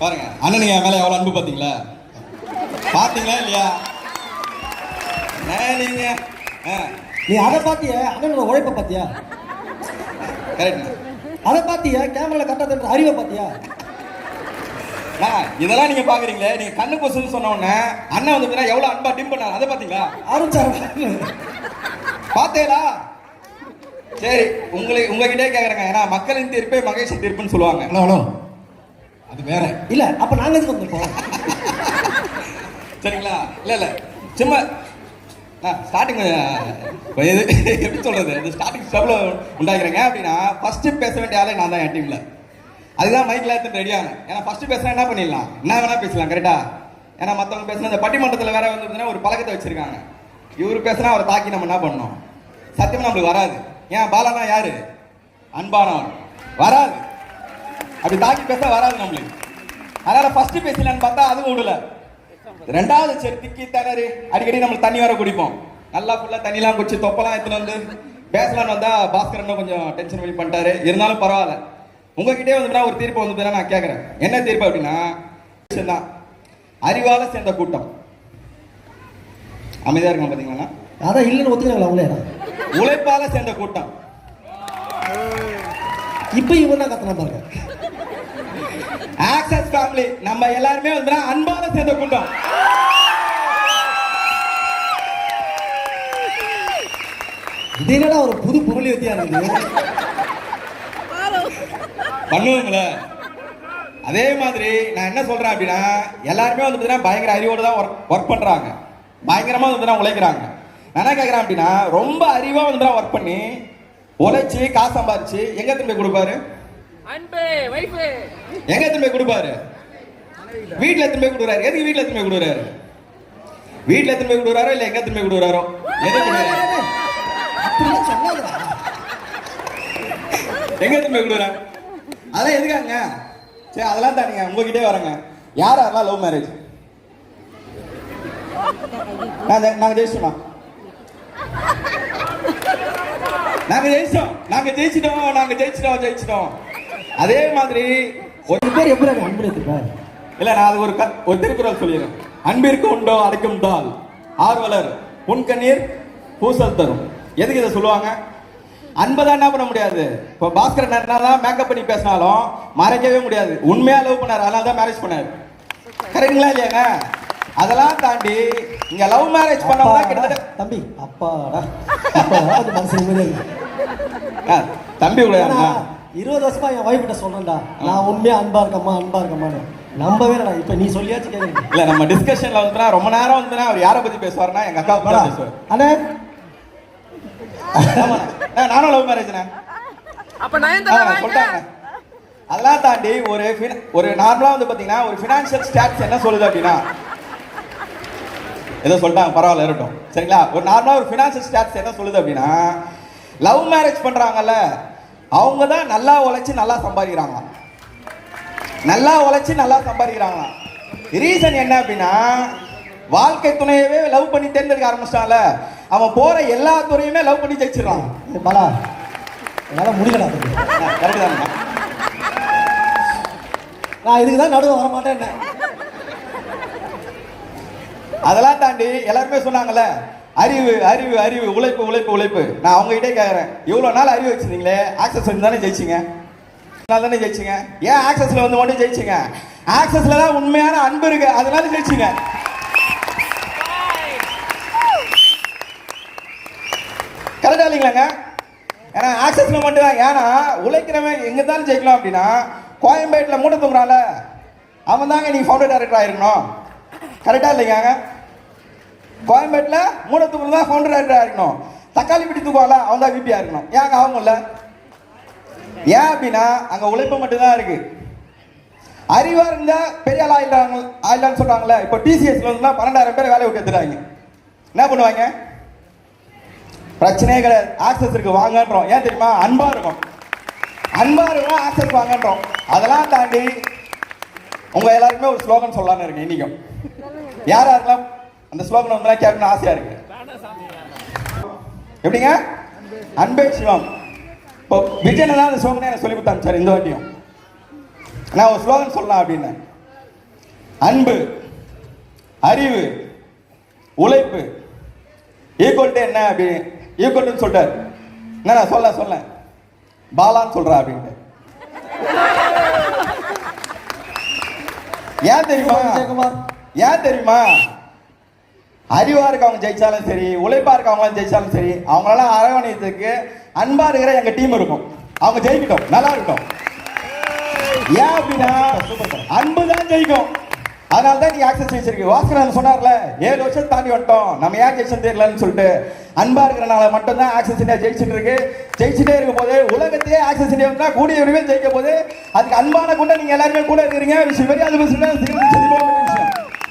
பாருங்க அண்ணனுங்க என் மேல எவ்வளவு அன்பு பாத்தீங்களா பாத்தீங்களா இல்லையா? நீங்க நீ அதை பாத்திய அண்ணனோட உழைப்ப பாத்தியா கரெக்ட் அதை பாத்தியா கேமரால கட்டாத அறிவை பாத்தியா இதெல்லாம் நீங்க பாக்குறீங்களே நீங்க கண்ணு பொசுன்னு சொன்ன உடனே அண்ணன் வந்து எவ்வளவு அன்பா டிம் பண்ணாரு. அதை பாத்தீங்களா ஆரம்பிச்சாரு. பாத்தேலா சரி உங்களை உங்ககிட்டே கேக்குறேங்க. ஏன்னா மக்களின் தீர்ப்பே மகேஷ் தீர்ப்புன்னு சொல்லுவாங்க. அது வேற. இல்ல அப்ப நாங்க எதுக்கு வந்திருக்கோம்? சரிங்களா? இல்ல இல்ல. சும்மா ஸ்டார்டிங் இது எப்படி சொல்றது? இந்த ஸ்டார்டிங் ஸ்டெப்ல உண்டாகிறேங்க அப்படின்னா ஃபர்ஸ்ட் பேச வேண்டிய ஆளே நான் தான் என் டீம்ல அதுதான் மைக்ல எடுத்து ரெடி ஆனேன். ஏன்னா ஃபர்ஸ்ட் பேசுனா என்ன பண்ணிடலாம்? என்ன வேணா பேசலாம் கரெக்டா ஏன்னா மத்தவங்க பேசுனா இந்த பட்டிமன்றத்தில் வேற வந்து ஒரு பழக்கத்தை வச்சிருக்காங்க. இவர் பேசுனா அவரை தாக்கி நம்ம என்ன பண்ணோம் சத்தியம் நம்மளுக்கு வராது. ஏன் பாலானா யாரு? அன்பானவன். வராது. அப்படி தாக்கி பேச வராது நம்மளுக்கு அதனால ஃபர்ஸ்ட் பேசலான்னு பார்த்தா அதுவும் விடல ரெண்டாவது சரி திக்கி திணறி. அடிக்கடி நம்ம தண்ணி வேற குடிப்போம். நல்லா ஃபுல்லா தண்ணிலாம் குடிச்சு தொப்பலாம் எடுத்துன்னு வந்து பேசலாம்னு வந்தா பாஸ்கர் அண்ணா கொஞ்சம் டென்ஷன் பண்ணி பண்ணிட்டாரு. இருந்தாலும் பரவாயில்ல. உங்ககிட்டே வந்து ஒரு தீர்ப்பு வந்து நான் கேட்கறேன் என்ன தீர்ப்பு அப்படின்னா தான் அறிவால சேர்ந்த கூட்டம். அமைதியா இருக்கும் பாத்தீங்களா? அதான் இல்லைன்னு ஒத்துக்கிறாங்களா அவங்களே? உழைப்பால சேர்ந்த கூட்டம். இப்ப இவன் தான் கத்தனா பாருங்க. ஆக்சஸ் ஃபேமிலி நம்ம எல்லாருமே வந்து அன்பால சேர்ந்த கூட்டம் இது என்னடா ஒரு புது பொருள் வித்தியா இருக்குது அதே மாதிரி நான் என்ன சொல்றேன் அப்படின்னா எல்லாருமே வந்து பார்த்தீங்கன்னா பயங்கர அறிவோடு தான் ஒர்க் ஒர்க் பண்றாங்க. பயங்கரமா வந்து உழைக்கிறாங்க. நான் என்ன கேட்கறேன் அப்படின்னா ரொம்ப அறிவா வந்து ஒர்க் பண்ணி உழைச்சி காசு சம்பாரிச்சு எங்க திரும்பி கொடுப்பாரு? எங்க திரும்பி கொடுப்பாரு? வீட்ல திரும்பி கொடுக்குறாரு. எதுக்கு வீட்ல திரும்பி கொடுக்குறாரு? வீட்ல திரும்பி கொடுக்குறாரோ இல்ல எங்க திரும்பி கொடுக்குறாரோ? எங்க திரும்பி கொடுக்குறாரு? அதெல்லாம் எதுக்காங்க? சரி அதெல்லாம் தானுங்க. உங்ககிட்டே வரேங்க. யார் யாரெல்லாம் லவ் மேரேஜ் நாங்க ஜெயிச்சிட்டோம்? நாங்க ஜெயிச்சிட்டோம் நாங்க ஜெயிச்சிட்டோம். நாங்க ஜெயிச்சிட்டோம். ஜெயிச்சிட்டோம். அதே மாதிரி ஒரு பேர் எப்படி அன்பு எடுத்துப்ப இல்ல நான் அது ஒரு க- ஒரு திருக்குறள் சொல்லிடுறேன். அன்பிற்கு உண்டோ அடைக்கும் தாள் ஆர்வலர் புன்கண்ணீர் பூசல் தரும். எதுக்கு இதை சொல்லுவாங்க? அன்பை என்ன பண்ண முடியாது. இப்போ பாஸ்கரன் தான் மேக்கப் பண்ணி பேசினாலும் மறைக்கவே முடியாது. உண்மையா லவ் பண்ணாரு. அதனால தான் மேரேஜ் பண்ணாரு. கரெக்டுங்களா இல்லையாங்க? அதெல்லாம் தாண்டி இங்க லவ் மேரேஜ் பண்ணவங்க கிட்டத்தட்ட தம்பி அப்பாடா. தம்பி ஏன்னா, இருபது வருஷமா என் வைஃப் கிட்ட சொல்றேன்டா. நான் உண்மையா அன்பா இருக்கம்மா அன்பா இருக்கம்மான்னு. நம்பவே இல்லடா இப்ப நீ சொல்லியாச்சு கேக்குறீங்க இல்ல நம்ம டிஸ்கஷன்ல வந்து ரொம்ப நேரம் வந்து அவர் யாரை பத்தி பேசுவாருன்னா எங்க அக்கா பத்தி பேசுவார். அண்ணே. நானும் லவ் மேரேஜ்ண்ணே அப்ப வாங்க சொல்லிட்டாங்க அதெல்லாம் தாண்டி ஒரு ஒரு நார்மலா வந்து பாத்தீங்கன்னா ஒரு ஃபினான்ஷியல் ஸ்டாட்ஸ் என்ன சொல்லுது அப்படின்னா ஏதோ சொல்லிட்டாங்க பரவாயில்ல இருக்கட்டும் சரிங்களா? ஒரு நார்மலா ஒரு ஃபினான்ஷியல் ஸ்டாட்ஸ் என்ன சொல்லுது அப்படின்னா லவ் மேரேஜ் பண்றாங்கல்ல அவங்க தான் நல்லா உழைச்சி நல்லா சம்பாதிக்கிறாங்க நல்லா உழைச்சி நல்லா சம்பாதிக்கிறாங்க ரீசன் என்ன அப்படின்னா வாழ்க்கை துணையவே லவ் பண்ணி தேர்ந்தெடுக்க ஆரம்பிச்சிட்டான்ல. அவன் போற எல்லா துறையுமே லவ் பண்ணி ஜெயிச்சிடறான். பலா என்னால் என்னால முடியலடா கரெக்ட் நான் இதுக்கு தான் நடுவு வர மாட்டேன் அதெல்லாம் தாண்டி எல்லாருமே சொன்னாங்கல்ல அறிவு அறிவு அறிவு உழைப்பு உழைப்பு உழைப்பு. நான் அவங்க கிட்டே இவ்வளோ நாள் அறிவு வச்சிருந்தீங்களே? ஆக்சஸ் வந்து தானே ஜெயிச்சிங்க? அதனால தானே ஜெயிச்சிங்க? ஏன் ஆக்சஸில் வந்து மட்டும் ஜெயிச்சிங்க? ஆக்சஸில் தான் உண்மையான அன்பு இருக்கு. அதனால ஜெயிச்சிங்க. கரெக்டாக இல்லைங்களாங்க? ஏன்னா ஆக்சஸில் மட்டும் தான். ஏன்னா உழைக்கிறவன் எங்கே தான் ஜெயிக்கலாம் அப்படின்னா கோயம்பேட்டில் மூட்டை தூங்குறான்ல. அவன் தாங்க நீங்கள் ஃபவுண்டர் டேரக்டர் ஆயிருக்கணும். கரெக்டாக இல்லைங்க கோயம்பேட்டில் மூணு தான் ஃபவுண்டர் டைரக்டர் இருக்கணும். தக்காளி பிடி தூக்குவாங்களா அவன் தான் விபியாக இருக்கணும். ஏன் ஆகும் இல்லை ஏன் அப்படின்னா அங்கே உழைப்பு மட்டும்தான் இருக்குது அறிவாக இருந்தால் பெரிய ஆள் ஆயிடுறாங்க ஆயிடலான்னு சொல்கிறாங்களே இப்போ டிசிஎஸ்ல இருந்தா பன்னெண்டாயிரம் பேர் வேலையை விட்டு எடுத்துட்டாங்க. என்ன பண்ணுவாங்க? பிரச்சனையே கிடையாது. ஆக்சஸ் இருக்கு வாங்கன்றோம். ஏன் தெரியுமா? அன்பா இருக்கும். அன்பா இருக்கும் ஆக்சஸ் வாங்கன்றோம். அதெல்லாம் தாண்டி உங்க எல்லாருக்குமே ஒரு ஸ்லோகன் சொல்லலான்னு இருக்கேன் இன்னைக்கும். யாரா இருக்கலாம் அந்த ஸ்லோகன் வந்து கேட்கணும்னு ஆசையா இருக்கு. எப்படிங்க? அன்பே சிவம். இப்போ விஜயன் தான் அந்த ஸ்லோகனை எனக்கு சொல்லி கொடுத்தாங்க சார் இந்த வாட்டியும். நான் ஒரு ஸ்லோகன் சொல்லலாம் அப்படின்னு. அன்பு அறிவு உழைப்பு ஈக்குவல் டு என்ன அப்படி? ஈக்குவல் சொல்லிட்டார். என்ன நான் சொல்ல சொல்ல. பாலான்னு சொல்கிறேன் அப்படின்ட்டு. ஏன் தெரியுமா? ஏன் தெரியுமா? அறிவா இருக்கவங்க ஜெயிச்சாலும் சரி உழைப்பா இருக்கவங்க ஜெயிச்சாலும் சரி அவங்களெல்லாம் அரவணைத்துக்கு அன்பா இருக்கிற எங்க டீம் இருக்கும். அவங்க ஜெயிக்கட்டும் நல்லா இருக்கட்டும். ஏன் அப்படின்னா அன்பு தான் ஜெயிக்கும். அதனால தான் நீ ஆக்சஸ் ஜெயிச்சிருக்கு வாஸ்கரன் சொன்னார்ல ஏழு வருஷம் தாண்டி வந்துட்டோம். நம்ம ஏன் ஜெயிச்சோம் தெரியலன்னு சொல்லிட்டு அன்பா இருக்கிறனால மட்டும்தான் ஆக்சஸ் இந்தியா ஜெயிச்சுட்டு இருக்கு. ஜெயிச்சுட்டே இருக்கும் போது உலகத்தையே ஆக்சஸ் இந்தியா வந்தா கூடிய விரைவில் ஜெயிக்க போது அதுக்கு அன்பான கூட நீங்க எல்லாருமே கூட இருக்கிறீங்க. விஷயம் அது